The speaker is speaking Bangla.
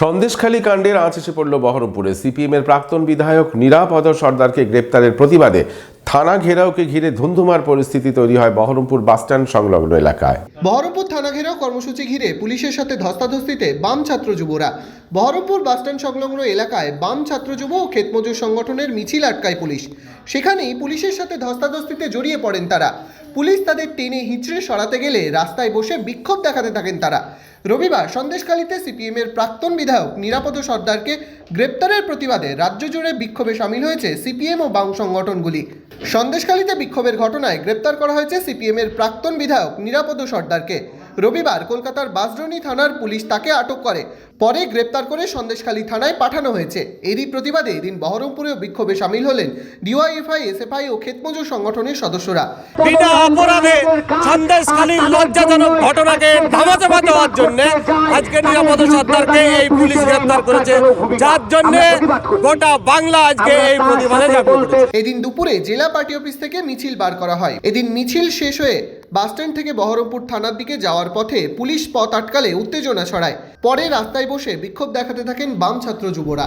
সন্দেশখালী কাণ্ডের আঁচ এসে পড়ল বহরমপুরে। সিপিএম এর প্রাক্তন বিধায়ক নিরাপদ সর্দারকে গ্রেপ্তারের প্রতিবাদে থানা ঘেরাওকে ঘিরে ধুন্ধুমার পরিস্থিতি তৈরি হয় বহরমপুর বাসস্ট্যান্ড সংলগ্ন এলাকায়। বহরমপুর থানা ঘেরাও কর্মসূচি ঘিরে পুলিশের সাথে ধস্তাধস্তিতে বাম ছাত্র যুবরা। বহরমপুর বাসস্ট্যান্ড সংলগ্ন এলাকায় বাম ছাত্র যুব ও ক্ষেতমজুর সংগঠনের মিছিল আটকায় পুলিশ। সেখানেই পুলিশের সাথে ধস্তাধস্তিতে জড়িয়ে পড়েন তারা। পুলিশ তাদের টেনে হিঁচড়ে সরাতে গেলে রাস্তায় বসে বিক্ষোভ দেখাতে থাকেন তারা। রবিবার সন্দেশখালীতে সিপিএমের প্রাক্তন বিধায়ক নিরাপদ সর্দারকে গ্রেপ্তারের প্রতিবাদে রাজ্য জুড়ে বিক্ষোভে সামিল হয়েছে সিপিএম ও বাম সংগঠনগুলি। সন্দেশখালীতে বিক্ষোভের ঘটনায় গ্রেপ্তার করা হয়েছে সিপিএমের প্রাক্তন বিধায়ক নিরাপদ সর্দারকে। রবিবার কলকাতার বাসডনি থানার পুলিশ তাকে আটক করে। পরে গ্রেপ্তার করে সন্দেশখালী থানায় পাঠানো হয়েছে। এরই প্রতিবাদে এদিন বহরমপুরেও বিক্ষোভে সামিল হলেন ডিওয়াইএফআই এসএফআই ও ক্ষেতমজুর সংগঠনের সদস্যরা। বিনা অপরাধে সন্দেশখালীর লজ্জাজনক ঘটনাকে ধামাচাপা দেওয়ার জন্য আজকে নিরাপদ সর্দারকে এই পুলিশ গ্রেপ্তার করেছে। যার জন্য গোটা বাংলা আজকে এই প্রতিবাদে এদিন দুপুরে জেলা পার্টি অফিস থেকে মিছিল বার করা হয়। এদিন মিছিল শেষ হয়ে বাসস্ট্যান্ড থেকে বহরমপুর থানার দিকে যাওয়ার পথে পুলিশ পথ আটকালে উত্তেজনা ছড়ায়। পরে রাস্তায় বসে বিক্ষোভ দেখাতে থাকেন বাম ছাত্র যুবরা।